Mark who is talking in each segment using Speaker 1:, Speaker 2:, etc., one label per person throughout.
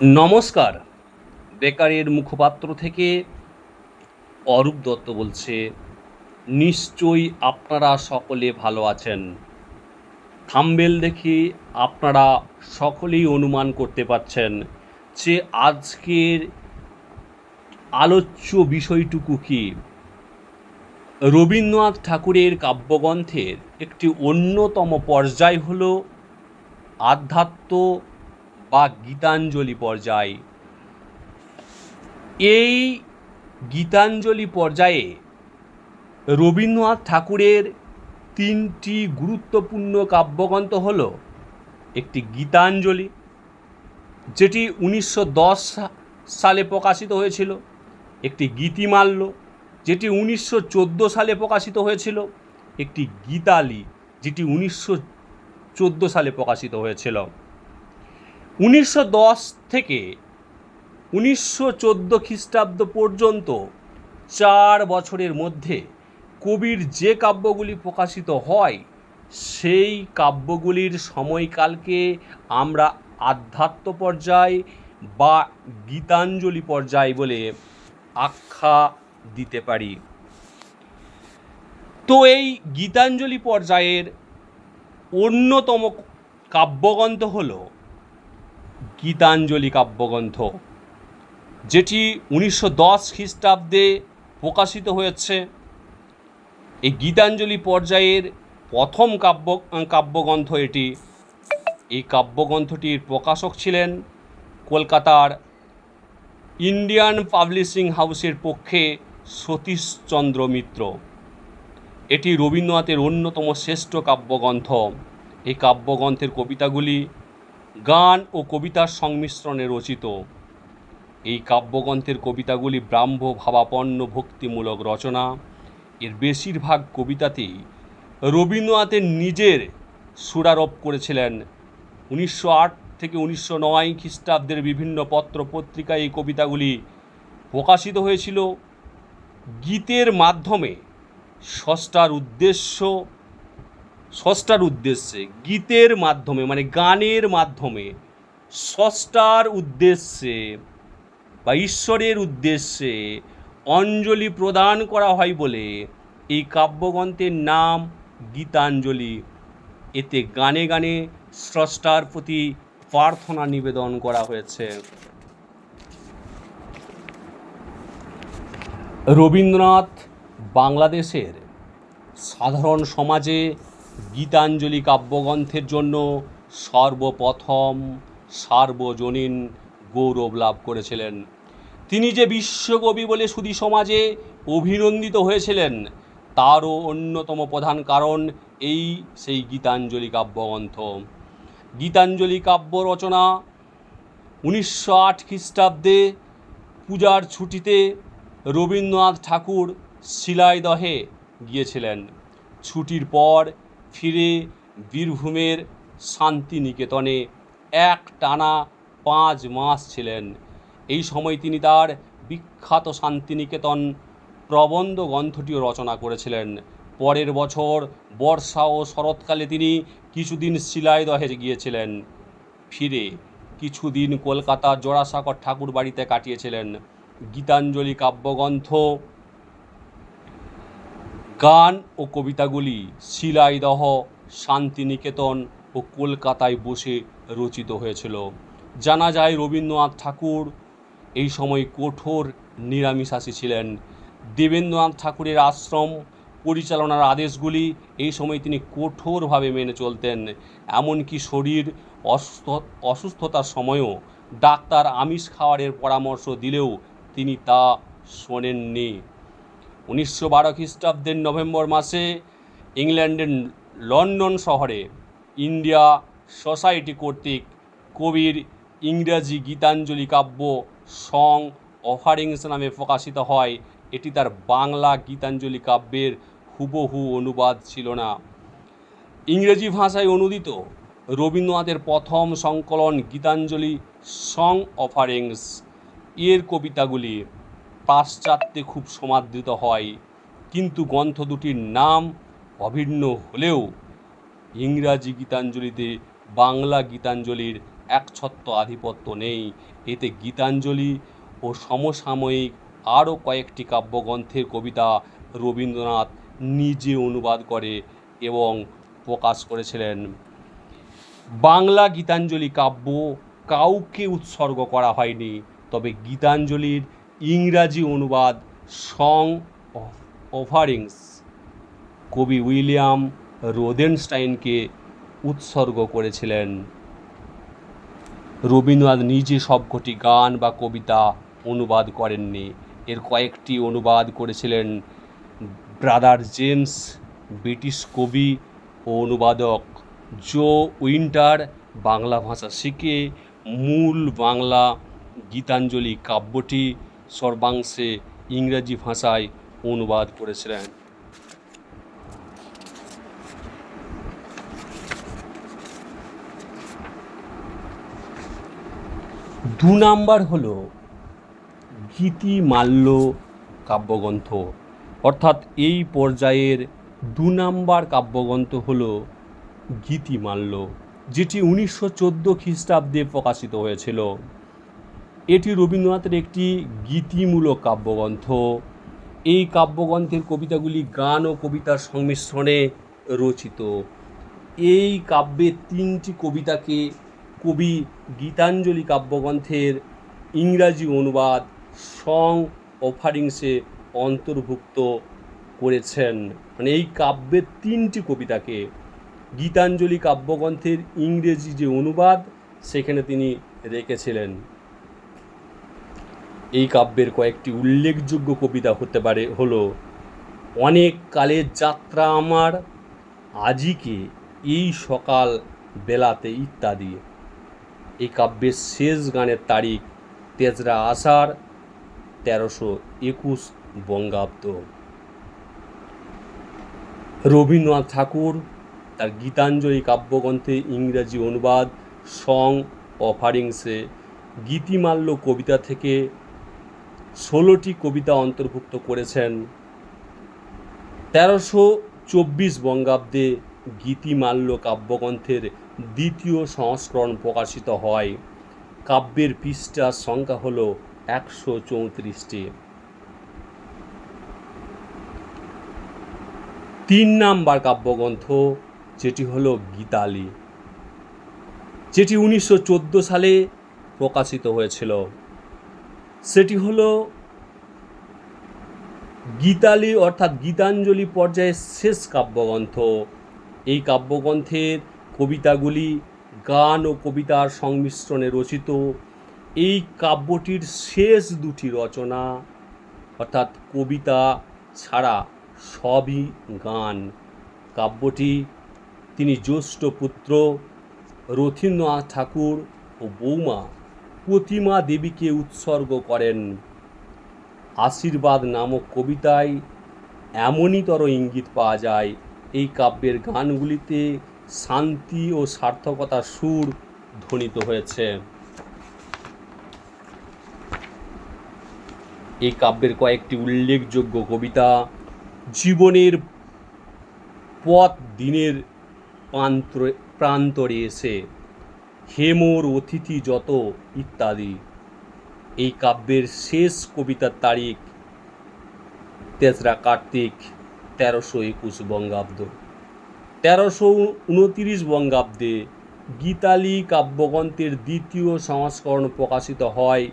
Speaker 1: নমস্কার। বেকারের মুখপাত্র থেকে অরূপ দত্ত বলছে, নিশ্চয়ই আপনারা সকলে ভালো আছেন। থাম্বেল দেখে আপনারা সকলেই অনুমান করতে পারছেন যে আজকের আলোচ্য বিষয়টুকু কি? রবীন্দ্রনাথ ঠাকুরের কাব্যগ্রন্থের একটি অন্যতম পর্যায় হল আধ্যাত্ম বা গীতাঞ্জলি পর্যায়। এই গীতাঞ্জলি পর্যায়ে রবীন্দ্রনাথ ঠাকুরের তিনটি গুরুত্বপূর্ণ কাব্যগ্রন্থ হল একটি গীতাঞ্জলি, যেটি উনিশশো দশ সালে প্রকাশিত হয়েছিল। একটি গীতিমাল্য, যেটি উনিশশো চোদ্দ সালে প্রকাশিত হয়েছিল। একটি গীতালি, যেটি উনিশশো চোদ্দ সালে প্রকাশিত হয়েছিল। উনিশশো দশ থেকে উনিশশো চোদ্দ খ্রিস্টাব্দ পর্যন্ত চার বছরের মধ্যে কবির যে কাব্যগুলি প্রকাশিত হয়, সেই কাব্যগুলির সময়কালকে আমরা আধ্যাত্ম পর্যায় বা গীতাঞ্জলি পর্যায় বলে আখ্যা দিতে পারি। তো এই গীতাঞ্জলি পর্যায়ের অন্যতম কাব্যগ্রন্থ হলো গীতাঞ্জলি কাব্যগ্রন্থ, যেটি উনিশশো দশ খ্রিস্টাব্দে প্রকাশিত হয়েছে। এই গীতাঞ্জলি পর্যায়ের প্রথম কাব্য, কাব্যগ্রন্থ এটি। এই কাব্যগ্রন্থটির প্রকাশক ছিলেন কলকাতার ইন্ডিয়ান পাবলিশিং হাউসের পক্ষে সতীশচন্দ্র মিত্র। এটি রবীন্দ্রনাথের অন্যতম শ্রেষ্ঠ কাব্যগ্রন্থ। এই কাব্যগ্রন্থের কবিতাগুলি গান ও কবিতার সংমিশ্রণে রচিত। এই কাব্যগ্রন্থের কবিতাগুলি ব্রাহ্ম ভাবাপন্ন ভক্তিমূলক রচনা। এর বেশিরভাগ কবিতাতেই রবীন্দ্রনাথের নিজের সুরারোপ করেছিলেন। উনিশশো আট থেকে উনিশশো নয় খ্রিস্টাব্দের বিভিন্ন পত্র পত্রিকায় এই কবিতাগুলি প্রকাশিত হয়েছিল। গীতের মাধ্যমে স্রষ্টার উদ্দেশ্য স্রষ্টার উদ্দেশ্যে, গীতের মাধ্যমে মানে গানের মাধ্যমে স্রষ্টার উদ্দেশ্যে বা ঈশ্বরের উদ্দেশ্যে অঞ্জলি প্রদান করা হয় বলে এই কাব্যগ্রন্থের নাম গীতাঞ্জলি। এতে গানে গানে স্রষ্টার প্রতি প্রার্থনা নিবেদন করা হয়েছে। রবীন্দ্রনাথ বাংলাদেশের সাধারণ সমাজে গীতাঞ্জলি কাব্যগ্রন্থের জন্য সর্বপ্রথম সার্বজনীন গৌরব লাভ করেছিলেন। তিনি যে বিশ্বকবি বলে সুধী সমাজে অভিনন্দিত হয়েছিলেন, তারও অন্যতম প্রধান কারণ এই সেই গীতাঞ্জলি কাব্যগ্রন্থ। গীতাঞ্জলি কাব্য রচনা উনিশশো আট খ্রিস্টাব্দে পূজার ছুটিতে রবীন্দ্রনাথ ঠাকুর শিলাইদহে গিয়েছিলেন। ছুটির পর ফিরে বীরভূমের শান্তিনিকেতনে। এক টানা পাঁচ মাস ছিলেন। এই সময় তিনি তার বিখ্যাত শান্তিনিকেতন প্রবন্ধ গ্রন্থটিও রচনা করেছিলেন। পরের বছর বর্ষা ও শরৎকালে তিনি কিছুদিন শিলাইদহে গিয়েছিলেন। ফিরে কিছুদিন কলকাতার জোড়াসাঁকর ঠাকুর বাড়িতে কাটিয়েছিলেন। গীতাঞ্জলি কাব্যগ্রন্থ গান ও কবিতাগুলি শিলাইদহ, শান্তিনিকেতন ও কলকাতায় বসে রচিত হয়েছিল। জানা যায় রবীন্দ্রনাথ ঠাকুর এই সময় কঠোর নিরামিষাশী ছিলেন। দেবেন্দ্রনাথ ঠাকুরের আশ্রম পরিচালনার আদেশগুলি এই সময় তিনি কঠোরভাবে মেনে চলতেন। এমনকি শরীর অসুস্থ, অসুস্থতার সময়ও ডাক্তার আমিষ খাওয়ারের পরামর্শ দিলেও তিনি তা শোনেননি। উনিশশো বারো খ্রিস্টাব্দের নভেম্বর মাসে ইংল্যান্ডের লন্ডন শহরে ইন্ডিয়া সোসাইটি কর্তৃক কবির ইংরাজি গীতাঞ্জলি কাব্য সং অফারিংস নামে প্রকাশিত হয়। এটি তার বাংলা গীতাঞ্জলি কাব্যের হুবহু অনুবাদ ছিল না। ইংরেজি ভাষায় অনুদিত রবীন্দ্রনাথের প্রথম সংকলন গীতাঞ্জলি সং অফারিংস। এর কবিতাগুলি পাশ্চাত্যে খুব সমাদৃত হয়। কিন্তু গ্রন্থ দুটির নাম অভিন্ন হলেও ইংরাজি গীতাঞ্জলিতে বাংলা গীতাঞ্জলির একছত্র আধিপত্য নেই। এতে গীতাঞ্জলি ও সমসাময়িক আরও কয়েকটি কাব্যগ্রন্থের কবিতা রবীন্দ্রনাথ নিজে অনুবাদ করে এবং প্রকাশ করেছিলেন। বাংলা গীতাঞ্জলি কাব্য কাউকে উৎসর্গ করা হয়নি, তবে গীতাঞ্জলির ইংরাজি অনুবাদ সং অফারিংস। কবি উইলিয়াম রোদেনস্টাইনকে উৎসর্গ করেছিলেন। রবীন্দ্রনাথ নিজে সবকটি গান বা কবিতা অনুবাদ করেননি। এর কয়েকটি অনুবাদ করেছিলেন ব্রাদার জেমস, ব্রিটিশ কবি ও অনুবাদক জো উইন্টার, বাংলা ভাষা শিখে মূল বাংলা গীতাঞ্জলি কাব্যটি সর্বাংশে ইংরাজি ভাষায় অনুবাদ করেছিলেন। দু নাম্বার হলো গীতিমাল্য কাব্যগ্রন্থ। অর্থাৎ এই পর্যায়ের দু নাম্বার কাব্যগ্রন্থ হলো গীতিমাল্য যেটি উনিশশো চোদ্দ খ্রিস্টাব্দে প্রকাশিত হয়েছিল। এটি রবীন্দ্রনাথের একটি গীতিমূলক কাব্যগ্রন্থ। এই কাব্যগ্রন্থের কবিতাগুলি গান ও কবিতার সংমিশ্রণে রচিত। এই কাব্যের তিনটি কবিতাকে কবি গীতাঞ্জলি কাব্যগ্রন্থের ইংরাজি অনুবাদ সং অফারিংসে অন্তর্ভুক্ত করেছেন। মানে এই কাব্যের তিনটি কবিতাকে গীতাঞ্জলি কাব্যগ্রন্থের ইংরেজি যে অনুবাদ, সেখানে তিনি রেখেছিলেন। এই কাব্যের কয়েকটি উল্লেখযোগ্য কবিতা হতে পারে হলো, অনেক কালের যাত্রা আমার, আজিকে এই সকাল বেলাতে ইত্যাদি। এই কাব্যের শেষ গানের তারিখ তেজরা আষাঢ়, তেরোশো একুশ বঙ্গাব্দ। রবীন্দ্রনাথ ঠাকুর তার গীতাঞ্জলি কাব্যগ্রন্থে ইংরাজি অনুবাদ, সং, অফারিংসে গীতিমাল্য কবিতা থেকে ষোলোটি কবিতা অন্তর্ভুক্ত করেছেন। তেরোশো চব্বিশ বঙ্গাব্দে গীতিমাল্য কাব্যগ্রন্থের দ্বিতীয় সংস্করণ প্রকাশিত হয়। কাব্যের পৃষ্ঠার সংখ্যা হল একশো চৌত্রিশটি। তিন নাম্বার কাব্যগ্রন্থ, যেটি হলো গীতালি। যেটি উনিশশো চোদ্দ সালে প্রকাশিত হয়েছিল। সেটি হলো গীতালি অর্থাৎ গীতাঞ্জলি পর্যায়ের শেষ কাব্যগ্রন্থ। এই কাব্যগ্রন্থের কবিতাগুলি গান ও কবিতার সংমিশ্রণে রচিত। এই কাব্যটির শেষ দুটি রচনা অর্থাৎ কবিতা ছাড়া সবই গান। কাব্যটি তিনি জ্যৈষ্ঠ পুত্র রথীন্দ্রনাথ ঠাকুর ও বৌমা প্রতিমা দেবীকে উৎসর্গ করেন। আশীর্বাদ নামক কবিতায় এমনইতর ইঙ্গিত পাওয়া যায়, এই কাব্যের গানগুলিতে শান্তি ও সার্থকতার সুর ধ্বনিত হয়েছে। এই কাব্যের কয়েকটি উল্লেখযোগ্য কবিতা জীবনের পথ দিনের প্রান্তরে প্রান্তরে এসে হেমোর অতিথি যত ইত্যাদি। এই কাব্যের শেষ কবিতার তারিখ তেসরা কার্তিক তেরোশো একুশ বঙ্গাব্দ। তেরোশো উনতিরিশ বঙ্গাব্দে গীতালি কাব্যগ্রন্থের দ্বিতীয় সংস্করণ প্রকাশিত হয়।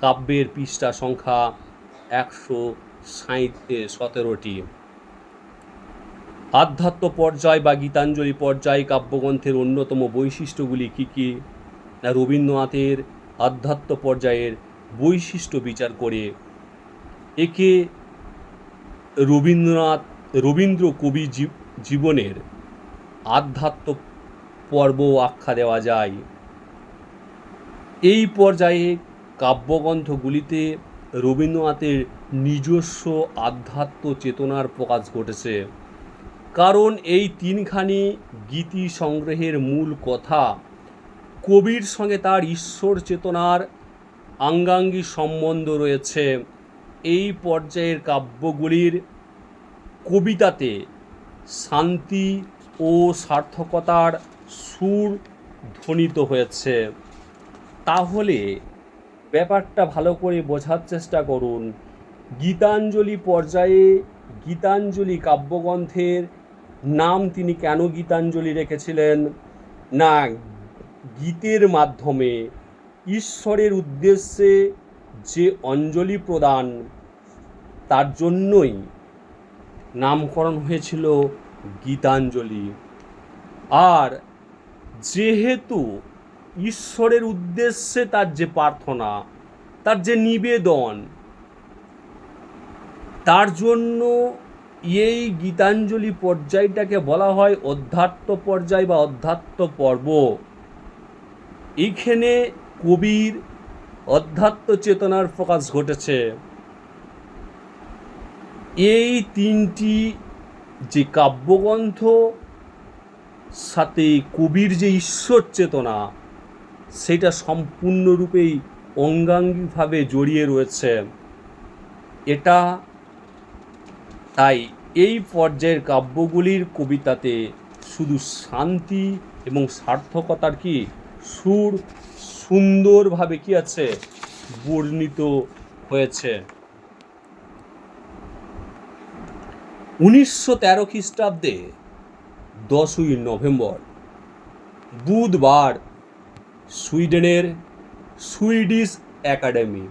Speaker 1: কাব্যের পৃষ্ঠা সংখ্যা একশো সাঁইত সতেরোটি। আধ্যাত্ম পর্যায় বা গীতাঞ্জলি পর্যায় কাব্যগ্রন্থের অন্যতম বৈশিষ্ট্যগুলি কী কী? রবীন্দ্রনাথের আধ্যাত্ম পর্যায়ের বৈশিষ্ট্য বিচার করে। একে রবীন্দ্রনাথ, রবীন্দ্র কবি জীবনের আধ্যাত্ম পর্ব আখ্যা দেওয়া যায়। এই পর্যায়ে কাব্যগ্রন্থগুলিতে রবীন্দ্রনাথের নিজস্ব আধ্যাত্ম চেতনার প্রকাশ ঘটেছে। কারণ এই তিনখানি গীতি সংগ্রহের মূল কথা কবির সঙ্গে তার ঈশ্বর চেতনার আঙ্গাঙ্গী সম্বন্ধ রয়েছে। এই পর্যায়ের কাব্যগুলির কবিতাতে শান্তি ও সার্থকতার সুর ধ্বনিত হয়েছে। তাহলে ব্যাপারটা ভালো করে বোঝার চেষ্টা করুন। গীতাঞ্জলি পর্যায়ে গীতাঞ্জলি কাব্যগ্রন্থের নাম তিনি কেন গীতাঞ্জলি রেখেছিলেন? না, গীতের মাধ্যমে ঈশ্বরের উদ্দেশ্যে যে অঞ্জলি প্রদান, তার জন্যই নামকরণ হয়েছিল গীতাঞ্জলি। আর যেহেতু ঈশ্বরের উদ্দেশ্যে তার যে প্রার্থনা, তার যে নিবেদন, তার জন্য এই গীতাঞ্জলি পর্যায়টাকে বলা হয় অধ্যাত্ম পর্যায় বা অধ্যাত্ম পর্ব। এইখানে কবির অধ্যাত্ম চেতনার প্রকাশ ঘটেছে। এই তিনটি যে কাব্যগ্রন্থ, সাথে কবির যে ঈশ্বর চেতনা, সেটা সম্পূর্ণরূপেই অঙ্গাঙ্গিভাবে জড়িয়ে রয়েছে। এটা তাই এই পর্যায়ের কাব্যগুলির কবিতাতে শুধু শান্তি এবং সার্থকতার কি সুর সুন্দরভাবে কি আছে বর্ণিত হয়েছে? উনিশশো তেরো খ্রিস্টাব্দে দশই নভেম্বর, বুধবার সুইডেনের সুইডিশ একাডেমি,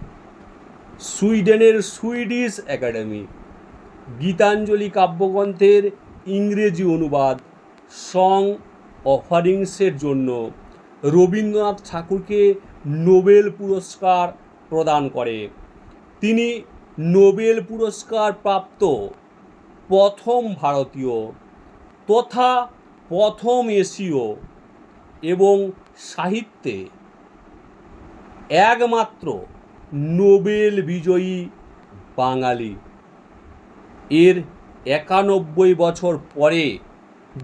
Speaker 1: সুইডেনের সুইডিশ একাডেমি গীতাঞ্জলি কাব্যগ্রন্থের ইংরেজি অনুবাদ, সং অফারিংসের জন্য রবীন্দ্রনাথ ঠাকুরকে নোবেল পুরস্কার প্রদান করে। তিনি নোবেল পুরস্কার প্রাপ্ত প্রথম ভারতীয় তথা প্রথম এশীয় এবং সাহিত্যে একমাত্র নোবেল বিজয়ী বাঙালি। এর একানব্বই বছর পরে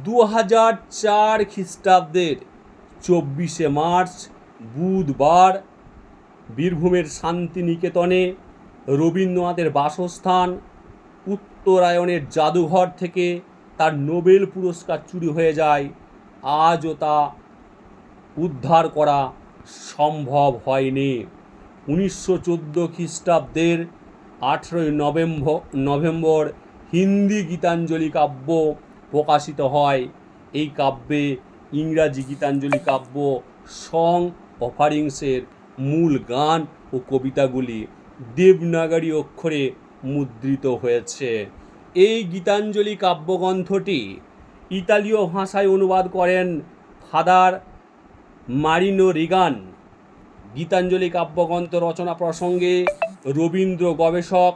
Speaker 1: দু হাজার চার খ্রিস্টাব্দের চব্বিশে মার্চ, বুধবার বীরভূমের শান্তিনিকেতনে রবীন্দ্রনাথের বাসস্থান, উত্তরায়ণের জাদুঘর থেকে তার নোবেল পুরস্কার চুরি হয়ে যায়। আজও তা উদ্ধার করা সম্ভব হয়নি। উনিশশো চোদ্দ খ্রিস্টাব্দের আঠেরোই নভেম্বর নভেম্বর হিন্দি গীতাঞ্জলি কাব্য প্রকাশিত হয়। এই কাব্যে ইংরাজি গীতাঞ্জলি কাব্য, সং অফারিংসের মূল গান ও কবিতাগুলি দেবনাগরী অক্ষরে মুদ্রিত হয়েছে। এই গীতাঞ্জলি কাব্যগ্রন্থটি ইতালীয় ভাষায় অনুবাদ করেন ফাদার মারিনো রিগান। গীতাঞ্জলি কাব্যগ্রন্থ রচনা প্রসঙ্গে রবীন্দ্র গবেষক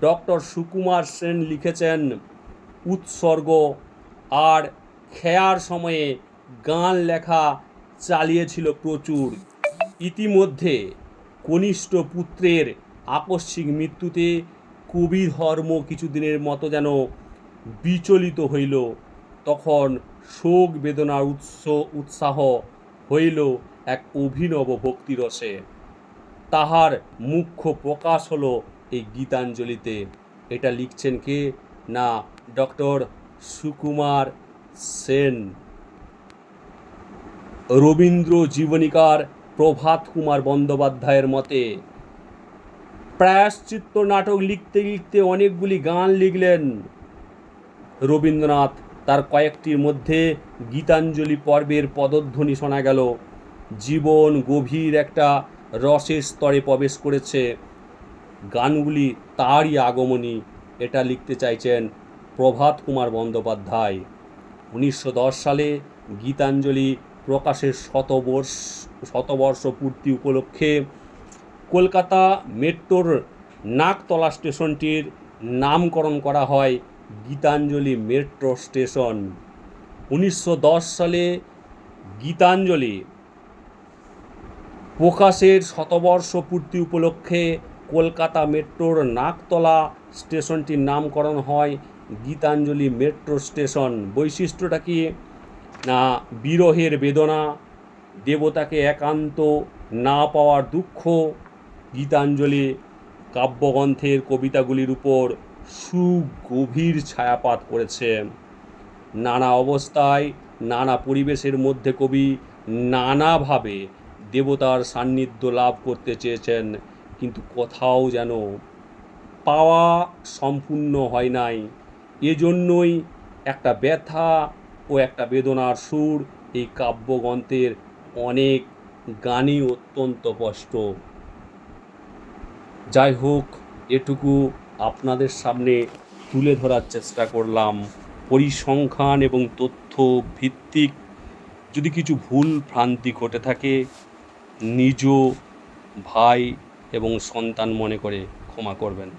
Speaker 1: ডক্টর সুকুমার সেন লিখেছেন, উৎসর্গ আর খেয়ার সময়ে গান লেখা চালিয়েছিল প্রচুর। ইতিমধ্যে কনিষ্ঠ পুত্রের আকস্মিক মৃত্যুতে কবি ধর্ম কিছুদিনের মতো যেন বিচলিত হইল। তখন শোক বেদনার উৎস, উৎসাহ হইল এক অভিনব ভক্তিরসে। তাহার মুখ্য প্রকাশ হলো এই গীতাঞ্জলিতে। এটা লিখছেন কে? না, ডক্টর সুকুমার সেন। রবীন্দ্র জীবনীকার প্রভাত কুমার বন্দ্যোপাধ্যায়ের মতে, প্রায়শ্চিত্ত নাটক লিখতে লিখতে অনেকগুলি গান লিখলেন। রবীন্দ্রনাথ তার কয়েকটির মধ্যে গীতাঞ্জলি পর্বের পদধ্বনি শোনা গেল। জীবন গভীর একটা রসের স্তরে প্রবেশ করেছে। গানগুলি তারই আগমনী, এটা লিখতে চাইছেন প্রভাত কুমার বন্দ্যোপাধ্যায়। উনিশশো দশ সালে গীতাঞ্জলি প্রকাশের শতবর্ষ শতবর্ষ পূর্তি উপলক্ষে কলকাতা মেট্রোর নাকতলা স্টেশনটির নামকরণ করা হয় গীতাঞ্জলি মেট্রো স্টেশন। উনিশশো দশ সালে গীতাঞ্জলি প্রকাশের শতবর্ষ পূর্তি উপলক্ষে কলকাতা মেট্রোর নাকতলা স্টেশনটির নামকরণ হয় গীতাঞ্জলি মেট্রো স্টেশন। বৈশিষ্ট্যটা কি? না, বিরহের বেদনা, দেবতাকে একান্ত না পাওয়ার দুঃখ, গীতাঞ্জলি কাব্যগ্রন্থের কবিতাগুলির উপর সুগভীর ছায়াপাত করেছে। নানা অবস্থায়, নানা পরিবেশের মধ্যে কবি নানাভাবে দেবতার সান্নিধ্য লাভ করতে চেয়েছেন, কিন্তু কোথাও যেন পাওয়া সম্পূর্ণ হয় নাই। এজন্যই একটা ব্যথা ও একটা বেদনার সুর এই কাব্যগ্রন্থের অনেক গানই অত্যন্ত স্পষ্ট। যাই হোক, এটুকু আপনাদের সামনে তুলে ধরার চেষ্টা করলাম। পরিসংখ্যান এবং তথ্য ভিত্তিক যদি কিছু ভুল ভ্রান্তি ঘটে থাকে নিজ ভাই এবং সন্তান মনে করে ক্ষমা করবেন।